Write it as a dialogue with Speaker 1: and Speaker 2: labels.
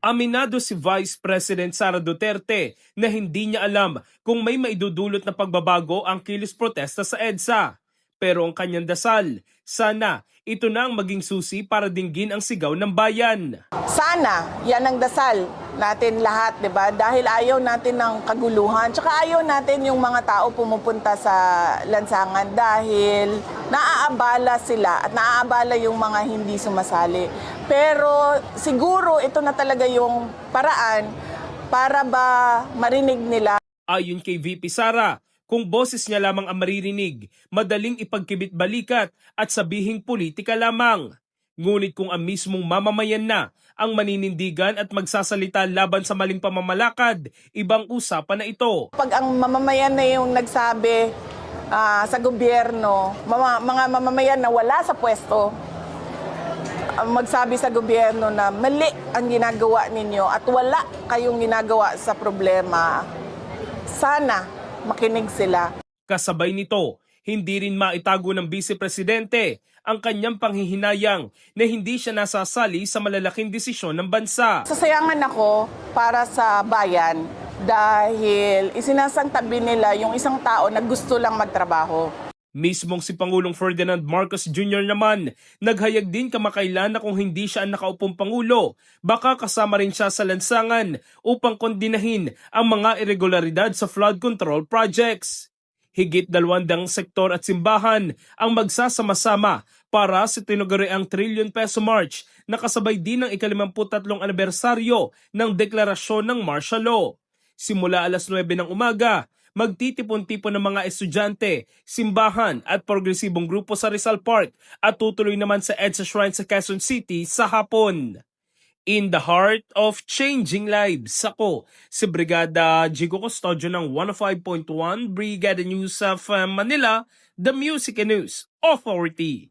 Speaker 1: Aminado si Vice President Sara Duterte na hindi niya alam kung may maidudulot na pagbabago ang kilos protesta sa EDSA. Pero ang kanyang dasal, sana ito na ang maging susi para dinggin ang sigaw ng bayan.
Speaker 2: Sana, yan ang dasal natin lahat, 'di ba? Dahil ayaw natin ng kaguluhan, tsaka ayaw natin yung mga tao pumupunta sa lansangan dahil naaabala sila at naaabala yung mga hindi sumasali. Pero siguro ito na talaga yung paraan para ba marinig nila
Speaker 1: Ayon kay VP Sara, kung boses niya lamang ang maririnig, madaling ipagkibit balikat at sabihing politika lamang. Ngunit kung ang mismong mamamayan na ang maninindigan at magsasalita laban sa maling pamamalakad, ibang usapan na ito.
Speaker 2: pag ang mamamayan na yung nagsabi ah, sa gobyerno, mama- mga mamamayan na wala sa pwesto, magsabi sa gobyerno na mali ang ginagawa ninyo at wala kayong ginagawa sa problema, sana makinig sila.
Speaker 1: Kasabay nito, hindi rin maitago ng Vice Presidente ang kanyang panghihinayang na hindi siya nasasali sa malalaking desisyon ng bansa.
Speaker 2: Sasayangan ako para sa bayan dahil isinasangtabi nila yung isang tao na gusto lang magtrabaho.
Speaker 1: Mismong si Pangulong Ferdinand Marcos Jr. naman, naghayag din kamakailan na kung hindi siya ang nakaupong Pangulo, baka kasama rin siya sa lansangan upang kondinahin ang mga irregularidad sa flood control projects. Higit dalawandang sektor at simbahan ang magsasama-sama para sa tinuguriang trillion peso march na kasabay din ng ikalimamputatlong anibersaryo ng deklarasyon ng martial law. Simula alas 9 ng umaga, magtitipon-tipon ng mga estudyante, simbahan at progresibong grupo sa Rizal Park at tutuloy naman sa EDSA Shrine sa Quezon City sa hapon. In the heart of changing lives, ako si Brigada Jigo Custodio ng 105.1 Brigada News of uh, Manila, the Music and News Authority.